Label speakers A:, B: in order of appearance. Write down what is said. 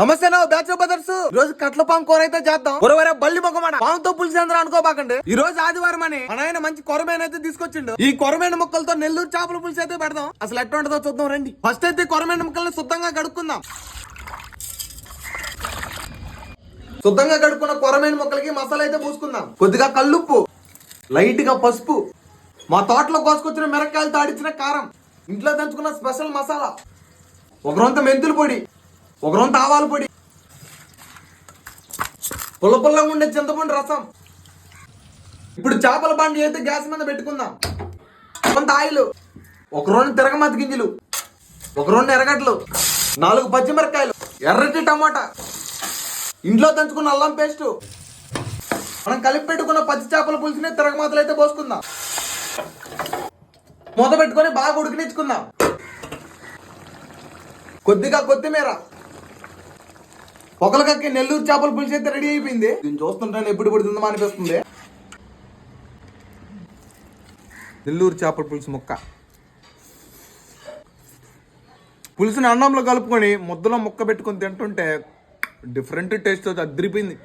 A: నమస్తే నా batch brothers. ఈ రోజు కట్ల పాము కూర అయితే చేద్దాం. కూరవరే బల్లి మొక్కమాట పాముతో పులిసి అందరూ అనుకోబాకండి. ఈ రోజు ఆదివారం అని మన ఆయన మంచి కొరమైన అయితే తీసుకొచ్చిండు. ఈ కొరమైన ముక్కలతో నెల్లూరు చేపల పులుసు అయితే పెడదాం. అసలు ఎట్లా ఉంటుందో చూద్దాం రండి. ఫస్ట్ అయితే కొరమైన ముక్కల్ని శుద్ధంగా కడుక్కుందాం. శుద్ధంగా కడుక్కున్న కొరమైన ముక్కలకి మసాలా అయితే పూసుకుందాం. కొద్దిగా కల్లుప్పు లైట్గా పసుపు మా తోటలో కోసుకొచ్చిన మిరకాయలతో తాడిచ్చిన కారం ఇంట్లో దంచుకున్న స్పెషల్ మసాలా ఒక రొంత మెంతుల పొడి ఒక రొంత ఆవాల పొడి. పుల్ల పుల్లగా ఉండే చింతపండు రసం. ఇప్పుడు చేపల బండి అయితే గ్యాస్ మీద పెట్టుకుందాం. కొంత ఆయిల్. ఒక రెండు తిరగమతి గింజలు. ఒక రెండు ఎర్రగడ్డలు. నాలుగు పచ్చిమిరకాయలు ఎర్రటి టమాటా. ఇంట్లో దంచుకున్న అల్లం పేస్ట్. మనం కలిపి పెట్టుకున్న పచ్చి చేపల పులుసుని తిరగమాతలు అయితే పోసుకుందాం. మూత పెట్టుకొని బాగా ఉడికినిచ్చుకుందాం. కొద్దిగా కొత్తిమీర. పొగలకక్కి నెల్లూరు చేపల పులుసు అయితే రెడీ అయిపోయింది. దీన్ని చూస్తుంటే ఎప్పుడు ఇప్పుడు తిందామా అనిపిస్తుంది నెల్లూరు చేపల పులుసు ముక్క. పులుసుని అన్నంలో కలుపుకొని ముద్దలో ముక్క పెట్టుకొని తింటుంటే డిఫరెంట్ టేస్ట్ అదిరిపోయింది.